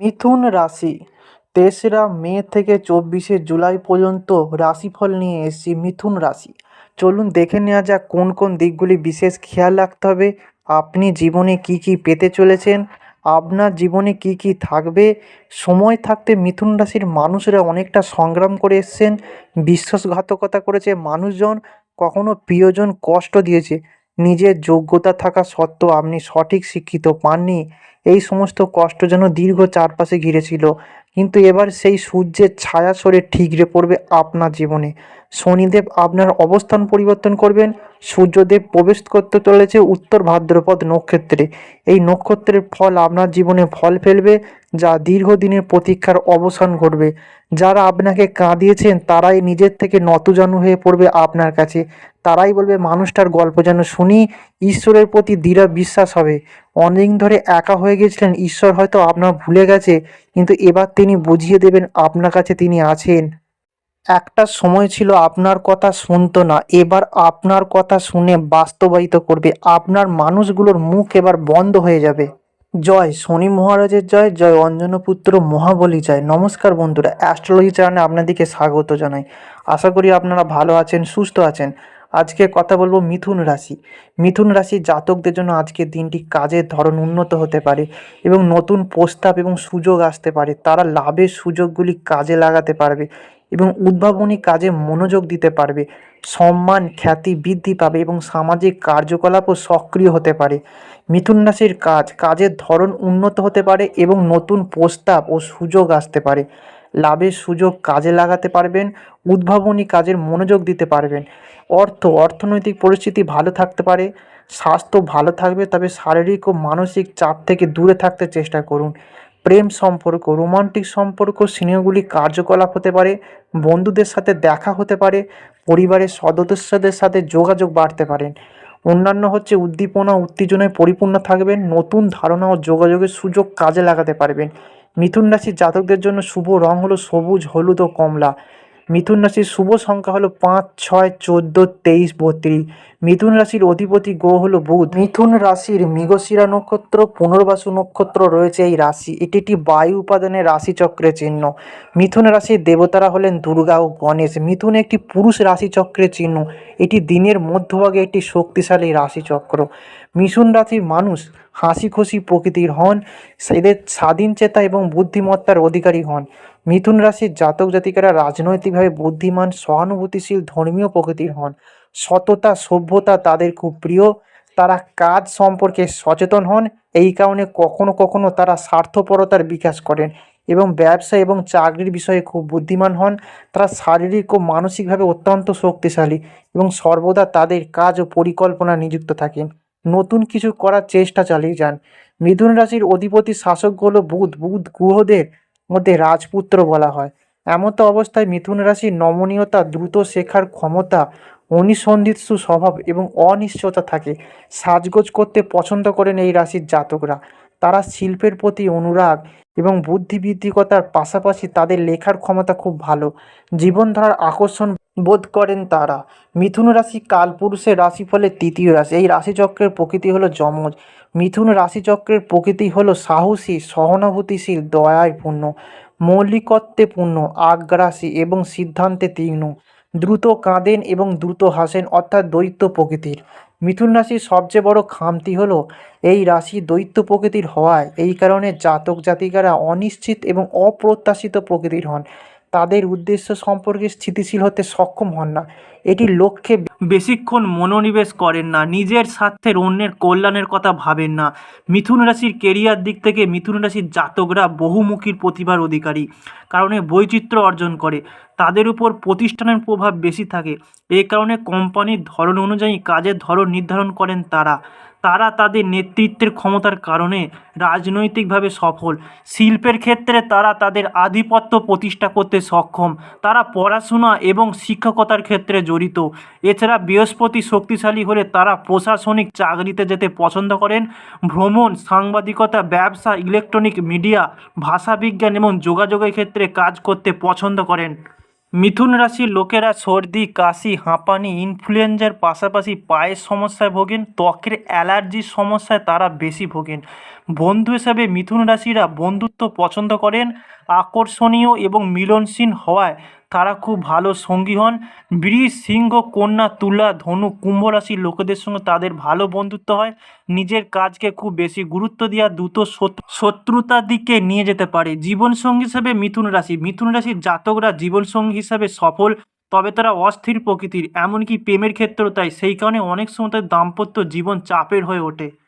মিথুন রাশি। তেসরা মে থেকে চব্বিশে জুলাই পর্যন্ত রাশিফল নিয়ে এসেছি মিথুন রাশি। চলুন দেখে নেওয়া যাক কোন কোন দিকগুলি বিশেষ খেয়াল রাখতে হবে। আপনি জীবনে কি কি পেতে চলেছেন? আপনার জীবনে কি কি থাকবে? সময় থাকতে মিথুন রাশির মানুষরা অনেকটা সংগ্রাম করে এসছেন, বিশ্বাসঘাতকতা করেছে মানুষজন, কখনো প্রিয়জন কষ্ট দিয়েছে। নিজের যোগ্যতা থাকা সত্ত্বেও আপনি সঠিক শিক্ষিত পাননি। এই সমস্ত কষ্ট যেন দীর্ঘ চারপাশে ঘিরেছিল, কিন্তু এবার সেই সূর্যের ছায়া সরে ঠিকরে পড়বে আপনার জীবনে। শনিদেব আপনার অবস্থান পরিবর্তন করবেন সূর্যদেব প্রবেশ করতে চলেছে উত্তর ভাদ্রপদ নক্ষত্রে। এই নক্ষত্রের ফল আপনার জীবনে ফল ফেলবে, যা দীর্ঘদিনের প্রতীক্ষার অবসান ঘটবে। যারা আপনাকে কাঁদিয়েছেন, তারাই নিজের থেকে নতজানু হয়ে পড়বে আপনার কাছে। তারাই বলবে, মানুষটার গল্প যেন শুনি, ঈশ্বরের প্রতি দৃঢ় বিশ্বাস হবে। অনেকদিন ধরে একা হয়ে গেছিলেন, ঈশ্বর হয়তো আপনার ভুলে গেছে, কিন্তু এবার তিনি বুঝিয়ে দেবেন, আপনার কাছে তিনি আছেন। একটা সময় ছিল আপনার কথা শুনতো না, এবার আপনার কথা শুনে বাস্তবায়িত করবে। আপনার মানুষগুলোর মুখ এবার বন্ধ হয়ে যাবে। জয়, শনি মহারাজের জয় জয় অঞ্জনপুত্র মহাবলী জয়। নমস্কার বন্ধুরা অ্যাস্ট্রোলজি চ্যানেলে আপনাদেরকে স্বাগত জানাই। আশা করি আপনারা ভালো আছেন, সুস্থ আছেন। আজকে কথা বলব মিথুন রাশি। মিথুন রাশি জাতকদের জন্য আজকের দিনটি কাজের ধরন উন্নত হতে পারে এবং নতুন প্রস্তাব এবং সুযোগ আসতে পারে। তারা লাভের সুযোগগুলি কাজে লাগাতে পারবে। এবং উদ্ভাবনী কাজে মনোযোগ দিতে পারবে। সম্মান, খ্যাতি বৃদ্ধি পাবে এবং সামাজিক কার্যকলাপও সক্রিয় হতে পারে। মিথুন রাশির কাজ, কাজের ধরন উন্নত হতে পারে এবং নতুন প্রস্তাব ও সুযোগ আসতে পারে। লাভের সুযোগ কাজে লাগাতে পারবেন, উদ্ভাবনী কাজের মনোযোগ দিতে পারবেন। অর্থ, অর্থনৈতিক পরিস্থিতি ভালো থাকতে পারে, স্বাস্থ্য ভালো থাকবে, তবে শারীরিক ও মানসিক চাপ থেকে দূরে থাকতে চেষ্টা করুন। প্রেম সম্পর্ক, রোমান্টিক সম্পর্ক, স্নেহগুলি কার্যকলাপ হতে পারে, বন্ধুদের সাথে দেখা হতে পারে, পরিবারের সদস্যদের সাথে যোগাযোগ বাড়তে পারেন অন্যান্য হচ্ছে উদ্দীপনা, উত্তেজনায় পরিপূর্ণ থাকবেন, নতুন ধারণা ও যোগাযোগের সুযোগ কাজে লাগাতে পারবেন। মিথুন রাশির জাতকদের জন্য শুভ রং হলো সবুজ, হলুদ ও কমলা। মিথুন রাশির শুভ সংখ্যা হলো পাঁচ, ছয়, চোদ্দ, তেইশ, বত্রিশ। মিথুন রাশির অধিপতি গ্রহ হলো বুধ। মিথুন রাশির মৃগশিরা নক্ষত্র, পুনর্বাসু নক্ষত্র রয়েছে এই রাশি। এটি একটি বায়ু উপাদানের রাশিচক্রের চিহ্ন। মিথুন রাশির দেবতারা হলেন দুর্গা ও গণেশ। মিথুন একটি পুরুষ রাশিচক্রের চিহ্ন। এটি দিনের মধ্যভাগে একটি শক্তিশালী রাশিচক্র। মিথুন রাশির মানুষ হাসি খুশি প্রকৃতির হন এদের স্বাধীন চেতা এবং বুদ্ধিমত্তার অধিকারী হন। মিথুন রাশির জাতক জাতিকারা রাজনৈতিকভাবে বুদ্ধিমান, সহানুভূতিশীল, ধর্মীয় প্রকৃতির হন। সততা, সভ্যতা তাদের খুব প্রিয়। তারা কাজ সম্পর্কে সচেতন হন। এই কারণে কখনো কখনো তারা স্বার্থপরতার বিকাশ করেন এবং ব্যবসা এবং চাকরির বিষয়ে খুব বুদ্ধিমান হন। তারা শারীরিক ও মানসিকভাবে অত্যন্ত শক্তিশালী এবং সর্বদা তাদের কাজ ও পরিকল্পনা নিযুক্ত থাকেন। নতুন কিছু করার চেষ্টা চালিয়ে যান। মিথুন রাশির অধিপতি শাসক বুধ। বুধ গ্রহদের মধ্যে রাজপুত্র বলা হয়। এমত অবস্থায় মিথুন রাশির নমনীয়তা দ্রুত শেখার ক্ষমতা অনিসন্ধিৎসু স্বভাব এবং অনিশ্চয়তা থাকে। সাজগোজ করতে পছন্দ করেন এই রাশির জাতকরা। তারা শিল্পের প্রতি অনুরাগ এবং বুদ্ধিবৃত্তিকতার পাশাপাশি তাদের লেখার ক্ষমতা খুব ভালো। জীবনধারার আকর্ষণ বোধ করেন তারা। মিথুন রাশি কালপুরুষের রাশিফলের তৃতীয় রাশি। এই রাশিচক্রের প্রকৃতি হলো যমজ। মিথুন রাশিচক্রের প্রকৃতি হলো সাহসী, সহানুভূতিশীল দয়ায় পূর্ণ মৌলিকত্বে পূর্ণ আগ্রাসী এবং সিদ্ধান্তে তীক্ষ্ণ। দ্রুত কাঁদেন এবং দ্রুত হাসেন, অর্থাৎ দৈত্য প্রকৃতির। মিথুন রাশির সবচেয়ে বড় খামতি হলো এই রাশি দৈত্য প্রকৃতির হওয়ায়। এই কারণে জাতক জাতিকারা অনিশ্চিত এবং অপ্রত্যাশিত প্রকৃতির হন। তাদের উদ্দেশ্য সম্পর্কে স্থিতিশীল হতে সক্ষম হন না। এটি লক্ষ্যে বেশিক্ষণ মনোনিবেশ করেন না, নিজের স্বার্থের অন্যের কল্যাণের কথা ভাবেন না। মিথুন রাশির কেরিয়ার দিক থেকে মিথুন রাশির জাতকরা বহুমুখীর প্রতিভার অধিকারী, কারণে বৈচিত্র্য অর্জন করে। তাদের উপর প্রতিষ্ঠানের প্রভাব বেশি থাকে। এই কারণে কোম্পানির ধরন অনুযায়ী কাজের ধরন নির্ধারণ করেন তারা। তারা তাদের নেতৃত্বের ক্ষমতার কারণে রাজনৈতিকভাবে সফল। শিল্পের ক্ষেত্রে তারা তাদের আধিপত্য প্রতিষ্ঠা করতে সক্ষম। তারা পড়াশোনা এবং শিক্ষকতার ক্ষেত্রে জড়িত। এছাড়া বৃহস্পতি শক্তিশালী হলে তারা প্রশাসনিক চাকরিতে যেতে পছন্দ করেন। ভ্রমণ, সাংবাদিকতা, ব্যবসা, ইলেকট্রনিক মিডিয়া, ভাষাবিজ্ঞান এবং যোগাযোগের ক্ষেত্রে কাজ করতে পছন্দ করেন। মিথুন রাশির লোকেরা সর্দি, কাশি, হাঁপানি ইনফ্লুয়েঞ্জার পাশাপাশি পায়ের সমস্যায় ভোগেন, ত্বকের অ্যালার্জির সমস্যায় তারা বেশি ভোগেন। বন্ধু হিসাবে মিথুন রাশিরা বন্ধুত্ব পছন্দ করেন, আকর্ষণীয় এবং মিলনশীল হওয়ায় তারা খুব ভালো সঙ্গী হন। বৃষ সিংহ, কন্যা, তুলা, ধনু, কুম্ভ রাশির লোকেদের সঙ্গে তাদের ভালো বন্ধুত্ব হয়। নিজের কাজকে খুব বেশি গুরুত্ব দেওয়া দ্রুত শত্রুতার দিকে নিয়ে যেতে পারে। জীবনসঙ্গী হিসাবে মিথুন রাশি। মিথুন রাশির জাতকরা জীবনসঙ্গী হিসাবে সফল, তবে তারা অস্থির প্রকৃতির। এমনকি প্রেমের ক্ষেত্রেও তাই। সেই কারণে অনেক সময় তাদের দাম্পত্য জীবন চাপের হয়ে ওঠে।